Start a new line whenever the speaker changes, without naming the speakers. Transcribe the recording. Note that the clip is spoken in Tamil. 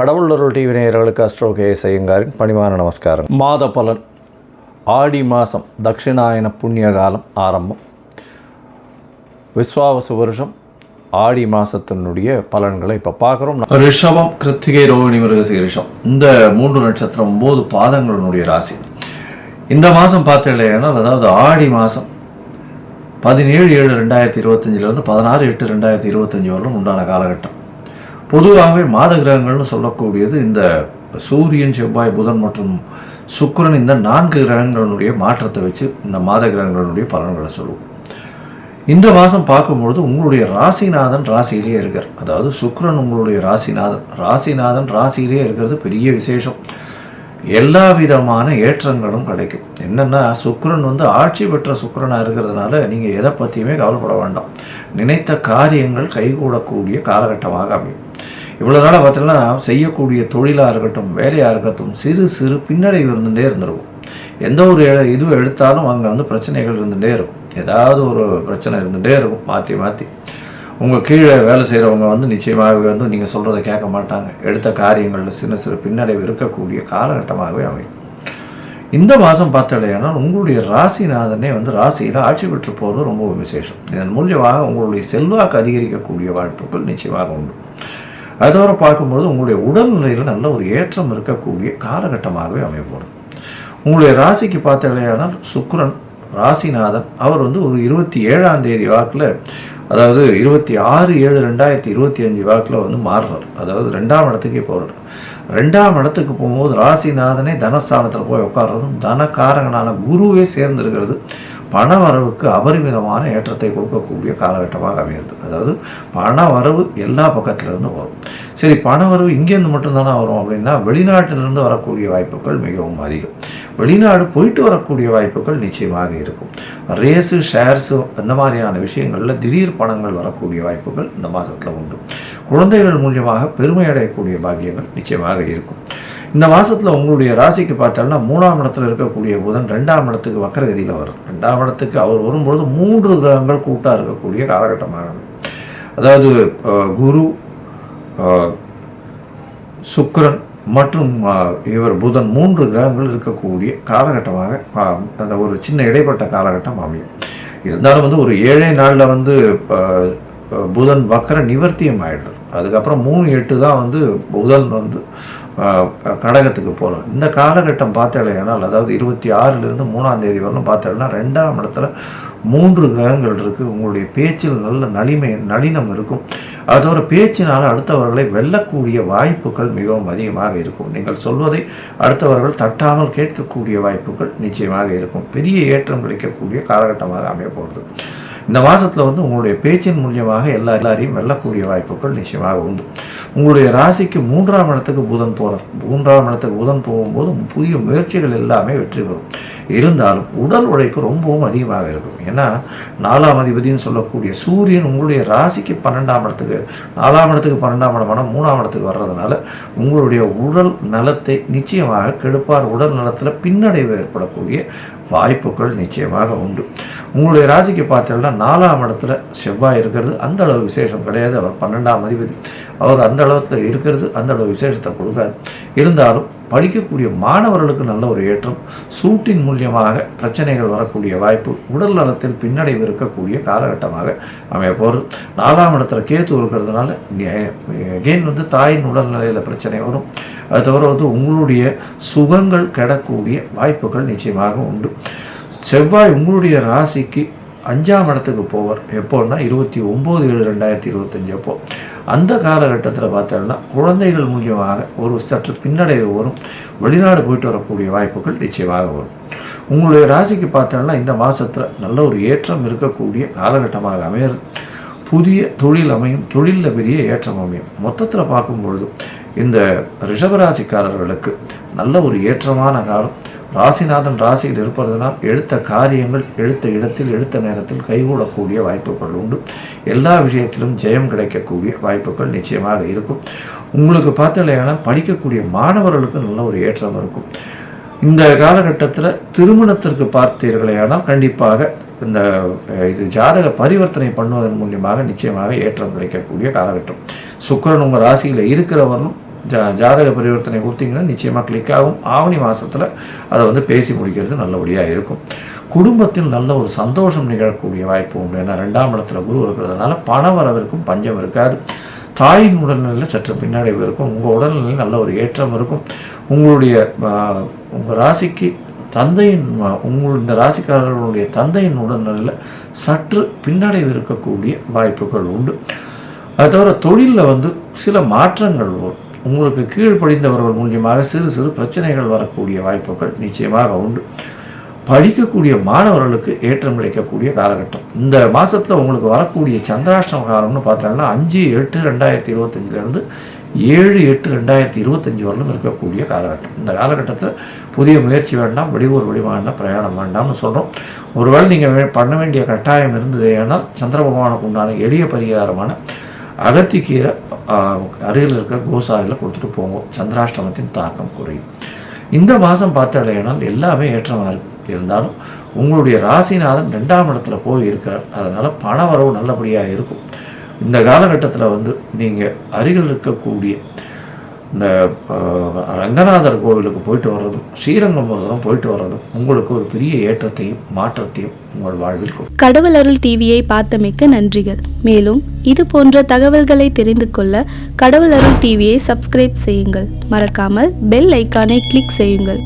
கடவுளருள் டிவி நேயர்களுக்கு அஸ்ட்ரோ கே பணிமான பணிவான நமஸ்காரம். மாத பலன். ஆடி மாதம் தட்சிணாயன புண்ணிய காலம் ஆரம்பம். விஸ்வாவச வருஷம். ஆடி மாதத்தினுடைய பலன்களை இப்போ பார்க்குறோம். ரிஷபம் கிருத்திகை ரோகிணி மிருகசீரிஷம் இந்த மூன்று நட்சத்திரம் ஒம்பது பாதங்களினுடைய ராசி. இந்த மாதம் பார்த்தீங்கன்னா அதாவது ஆடி மாதம் பதினேழு ஏழு ரெண்டாயிரத்தி இருபத்தஞ்சிலேருந்து பதினாறு எட்டு ரெண்டாயிரத்தி இருபத்தஞ்சி வரலும் உண்டான காலகட்டம். பொதுவாகவே மாத கிரகங்கள்னு சொல்லக்கூடியது இந்த சூரியன் செவ்வாய் புதன் மற்றும் சுக்கிரன் இந்த நான்கு கிரகங்களுடைய மாற்றத்தை வச்சு இந்த மாத கிரகங்களுடைய பலன்களை சொல்லுவோம். இந்த மாதம் பார்க்கும்பொழுது உங்களுடைய ராசிநாதன் ராசியிலேயே இருக்கார். அதாவது சுக்கரன் உங்களுடைய ராசிநாதன். ராசிநாதன் ராசியிலேயே இருக்கிறது பெரிய விசேஷம். எல்லா விதமான ஏற்றங்களும் கிடைக்கும். என்னென்னா சுக்கிரன் வந்து ஆட்சி பெற்ற சுக்கரனாக இருக்கிறதுனால நீங்கள் எதை பற்றியுமே கவலைப்பட வேண்டாம். நினைத்த காரியங்கள் கைகூடக்கூடிய காலகட்டமாக அமையும். இவ்வளோ நாளாக பார்த்தீங்கன்னா செய்யக்கூடிய தொழிலாக இருக்கட்டும் வேலையாக இருக்கட்டும் சிறு சிறு பின்னடைவு இருந்துகிட்டே இருந்திருக்கும். எந்த ஒரு எ- இதுவும் எடுத்தாலும் அங்கே வந்து பிரச்சனைகள் இருந்துகிட்டே இருக்கும். ஏதாவது ஒரு பிரச்சனை இருந்துகிட்டே இருக்கும் மாற்றி மாற்றி உங்கள் கீழே வேலை செய்கிறவங்க வந்து நிச்சயமாகவே வந்து நீங்கள் சொல்கிறத கேட்க மாட்டாங்க. எடுத்த காரியங்களில் சின்ன சிறு பின்னடைவு இருக்கக்கூடிய காலகட்டமாகவே அமையும். இந்த மாதம் பார்த்தாலேயானால் உங்களுடைய ராசிநாதனே வந்து ராசியில் ஆட்சி பெற்று போகிறது ரொம்ப விசேஷம். இதன் மூலியமாக உங்களுடைய செல்வாக்கு அதிகரிக்கக்கூடிய வாய்ப்புகள் நிச்சயமாக உண்டு. அதோட பார்க்கும்பொழுது உங்களுடைய உடல்நிலையில் நல்ல ஒரு ஏற்றம் இருக்கக்கூடிய காலகட்டமாகவே அமைய போகிறது உங்களுடைய ராசிக்கு பார்த்தாலேயானால் சுக்ரன் ராசிநாதன் அவர் வந்து ஒரு இருபத்தி ஏழாம் தேதி வாக்கில் அதாவது இருபத்தி ஆறு ஏழு ரெண்டாயிரத்தி இருபத்தி அஞ்சு வாக்கில் வந்து மாறுறார். அதாவது ரெண்டாம் இடத்துக்கே போகிறார் ரெண்டாம் இடத்துக்கு போகும்போது ராசிநாதனே தனஸ்தானத்தில் போய் உட்கார்றதும் தனக்காரகனான குருவே சேர்ந்துருக்கிறது. பண வரவுக்கு அபரிமிதமான ஏற்றத்தை கொடுக்கக்கூடிய காலகட்டமாக அமைகிறது. அதாவது பண வரவு எல்லா பக்கத்திலிருந்து வரும். சரி பண வரவு இங்கேருந்து மட்டும்தானே வரும் அப்படின்னா வெளிநாட்டிலிருந்து வரக்கூடிய வாய்ப்புகள் மிகவும் அதிகம். வெளிநாடு போயிட்டு வரக்கூடிய வாய்ப்புகள் நிச்சயமாக இருக்கும். ரேஸு ஷேர்ஸு அந்த மாதிரியான விஷயங்களில் திடீர் பணங்கள் வரக்கூடிய வாய்ப்புகள் இந்த மாதத்தில் உண்டு. குழந்தைகள் மூலியமாக பெருமை அடையக்கூடிய பாக்கியங்கள் நிச்சயமாக இருக்கும். இந்த மாதத்தில் உங்களுடைய ராசிக்கு பார்த்தோம்னா மூணாம் இடத்துல இருக்கக்கூடிய புதன் ரெண்டாம் இடத்துக்கு வக்கரகதியில் வரும். ரெண்டாம் இடத்துக்கு அவர் வரும்பொழுது மூன்று கிரகங்கள் கூட்டாக இருக்கக்கூடிய காலகட்டமாக அதாவது குரு சுக்கரன் மற்றும் இவர் புதன் மூன்று கிரகங்கள் இருக்கக்கூடிய காலகட்டமாக அந்த ஒரு சின்ன இடைப்பட்ட காலகட்டம் அமையும். இருந்தாலும் வந்து ஒரு ஏழே நாளில் வந்து புதன் வக்கர நிவர்த்தியம் ஆயிடுது. அதுக்கப்புறம் மூணு எட்டு தான் வந்து புதன் வந்து கடகத்துக்கு போகிறார் இந்த காலகட்டம் பார்த்தாலேனால் அதாவது இருபத்தி ஆறுலேருந்து மூணாம் தேதி வரலும் பார்த்தாலும்னா ரெண்டாம் இடத்துல மூன்று கிரகங்கள் இருக்குது உங்களுடைய பேச்சில் நல்ல நளிமை நளினம் இருக்கும். அதோட பேச்சினால் அடுத்தவர்களை வெல்லக்கூடிய வாய்ப்புகள் மிகவும் அதிகமாக இருக்கும். நீங்கள் சொல்வதை அடுத்தவர்கள் தட்டாமல் கேட்கக்கூடிய வாய்ப்புகள் நிச்சயமாக இருக்கும். பெரிய ஏற்றம் கிடைக்கக்கூடிய காலகட்டமாக அமைய போகிறது. இந்த மாதத்தில் வந்து உங்களுடைய பேச்சின் மூலியமாக எல்லா எல்லாரையும் வெல்லக்கூடிய வாய்ப்புகள் நிச்சயமாக உண்டு. உங்களுடைய ராசிக்கு மூன்றாம் இடத்துக்கு புதன் போகிறார் மூன்றாம் இடத்துக்கு புதன் போகும்போது புதிய முயற்சிகள் எல்லாமே வெற்றி பெறும். இருந்தாலும் உடல் உழைப்பு ரொம்பவும் அதிகமாக இருக்கும். ஏன்னா நாலாம் அதிபதினு சொல்லக்கூடிய சூரியன் உங்களுடைய ராசிக்கு பன்னெண்டாம் இடத்துக்கு நாலாம் இடத்துக்கு பன்னெண்டாம் இடமான மூணாம் இடத்துக்கு வர்றதுனால உங்களுடைய உடல் நலத்தை நிச்சயமாக கெடுப்பார். உடல் நலத்தில் பின்னடைவு ஏற்படக்கூடிய வாய்ப்புகள் நிச்சயமாக உண்டு. உங்களுடைய ராசிக்கு பார்த்தீங்கன்னா நாலாம் இடத்துல செவ்வாய் இருக்கிறது. அந்த அளவு விசேஷம் கிடையாது. அவர் பன்னெண்டாம் அதிபதி. அவர் அந்த அளவுக்கு இருக்கிறது. அந்த அளவு விசேஷத்தை கொடுக்காது. இருந்தாலும் படிக்கக்கூடிய மாணவர்களுக்கு நல்ல ஒரு ஏற்றம். சூட்டின் மூலியமாக பிரச்சனைகள் வரக்கூடிய வாய்ப்பு உடல் நலத்தில் பின்னடைவு இருக்கக்கூடிய காலகட்டமாக அமைய போகிறது. நாலாம் இடத்துல கேத்து இருக்கிறதுனால எகெயின் வந்து தாயின் உடல்நிலையில் பிரச்சனை வரும். அது தவிர வந்து உங்களுடைய சுகங்கள் கெடக்கூடிய வாய்ப்புகள் நிச்சயமாக உண்டு. செவ்வாய் உங்களுடைய ராசிக்கு அஞ்சாம் இடத்துக்கு போவார். எப்போன்னா இருபத்தி ஒம்பது ஏழு ரெண்டாயிரத்தி இருபத்தஞ்சு அப்போ. அந்த காலகட்டத்தில் பார்த்தோம்னா குழந்தைகள் மூலியமாக ஒரு சற்று பின்னடைவு வரும். வெளிநாடு போயிட்டு வரக்கூடிய வாய்ப்புகள் நிச்சயமாக வரும். உங்களுடைய ராசிக்கு பார்த்தோம்னா இந்த மாதத்தில் நல்ல ஒரு ஏற்றம் இருக்கக்கூடிய காலகட்டமாக அமையிறது. புதிய தொழில் அமையும். தொழிலில் பெரிய ஏற்றம் அமையும். மொத்தத்தில் பார்க்கும் பொழுது இந்த ரிஷபராசிக்காரர்களுக்கு நல்ல ஒரு ஏற்றமான காலம். ராசிநாதன் ராசியில் இருப்பதனால் எடுத்த காரியங்கள் எடுத்த இடத்தில் எடுத்த நேரத்தில் கைகூடக்கூடிய வாய்ப்புகள் உண்டு. எல்லா விஷயத்திலும் ஜெயம் கிடைக்கக்கூடிய வாய்ப்புகள் நிச்சயமாக இருக்கும். உங்களுக்கு பார்த்தலையானால் படிக்கக்கூடிய மாணவர்களுக்கு நல்ல ஒரு ஏற்றம் இருக்கும். இந்த காலகட்டத்தில் திருமணத்திற்கு பார்த்தீர்களேயானால் கண்டிப்பாக இந்த இது ஜாதக பரிவர்த்தனை பண்ணுவதன் மூலியமாக நிச்சயமாக ஏற்றம் கிடைக்கக்கூடிய காலகட்டம். சுக்கரன் உங்கள் ராசியில் இருக்கிறவரும் ஜா ஜாதக பரிவர்த்தனை கொடுத்தீங்கன்னா நிச்சயமாக கிளிக் ஆகும். ஆவணி மாதத்தில் அதை வந்து பேசி முடிக்கிறது நல்லபடியாக இருக்கும். குடும்பத்தில் நல்ல ஒரு சந்தோஷம் நிகழக்கூடிய வாய்ப்பு உண்டு. ஏன்னா ரெண்டாம் இடத்துல குரு இருக்கிறதுனால பண வரவிற்கும் பஞ்சம் இருக்காது. தாயின் உடல்நிலையில் சற்று பின்னடைவு இருக்கும். உங்கள் உடல்நிலையில் நல்ல ஒரு ஏற்றம் இருக்கும். உங்களுடைய உங்கள் ராசிக்கு தந்தையின் உங்கள் இந்த ராசிக்காரர்களுடைய தந்தையின் உடல்நிலையில் சற்று பின்னடைவு இருக்கக்கூடிய வாய்ப்புகள் உண்டு. அது தவிர தொழிலில் வந்து சில மாற்றங்கள் வரும். உங்களுக்கு கீழ்ப்படிந்தவர்கள் மூலியமாக சிறு சிறு பிரச்சனைகள் வரக்கூடிய வாய்ப்புகள் நிச்சயமாக உண்டு. படிக்கக்கூடிய மாணவர்களுக்கு ஏற்றம் கிடைக்கக்கூடிய காலகட்டம். இந்த மாதத்தில் உங்களுக்கு வரக்கூடிய சந்திராஷ்டம காலம்னு பார்த்தோம்னா அஞ்சு எட்டு ரெண்டாயிரத்தி இருபத்தஞ்சிலேருந்து ஏழு எட்டு ரெண்டாயிரத்தி இருபத்தஞ்சி வரலும் இருக்கக்கூடிய காலகட்டம். இந்த காலகட்டத்தில் புதிய முயற்சி வேண்டாம் வெளியூர் வெளிமாநில பிரயாணம் வேண்டாம்னு சொல்கிறோம் ஒருவேளை நீங்கள் பண்ண வேண்டிய கட்டாயம் இருந்தது ஏன்னால் சந்திர பகவானுக்கு உண்டான எளிய பரிகாரமான அகத்திக்கீரை அருகில் இருக்க கோசாலையில் கொடுத்துட்டு போவோம். சந்திராஷ்டமத்தின் தாக்கம் குறையும். இந்த மாதம் பார்த்தாலேனால் எல்லாமே ஏற்றமாக இருக்கும் இருந்தாலும் உங்களுடைய ராசிநாதன் ரெண்டாம் இடத்துல போய் இருக்கிறார். அதனால் பண வரவு நல்லபடியாக இருக்கும். இந்த காலகட்டத்தில் வந்து நீங்கள் அருகில் இருக்கக்கூடிய இந்த ரங்கநாதர் கோவிலுக்கு போயிட்டு வர்றதும் ஸ்ரீரங்கம் வர்றதும் போயிட்டு வர்றதும் உங்களுக்கு ஒரு பெரிய ஏற்றத்தையும் மாற்றத்தையும் உங்கள் வாழ்வில்
கடவுள் அருள் டிவியை பார்த்தமைக்க நன்றிகள். மேலும் இது போன்ற தகவல்களை தெரிந்து கொள்ள கடவுள் அருள் டிவியை சப்ஸ்கிரைப் செய்யுங்கள். மறக்காமல் பெல் ஐக்கானை கிளிக் செய்யுங்கள்.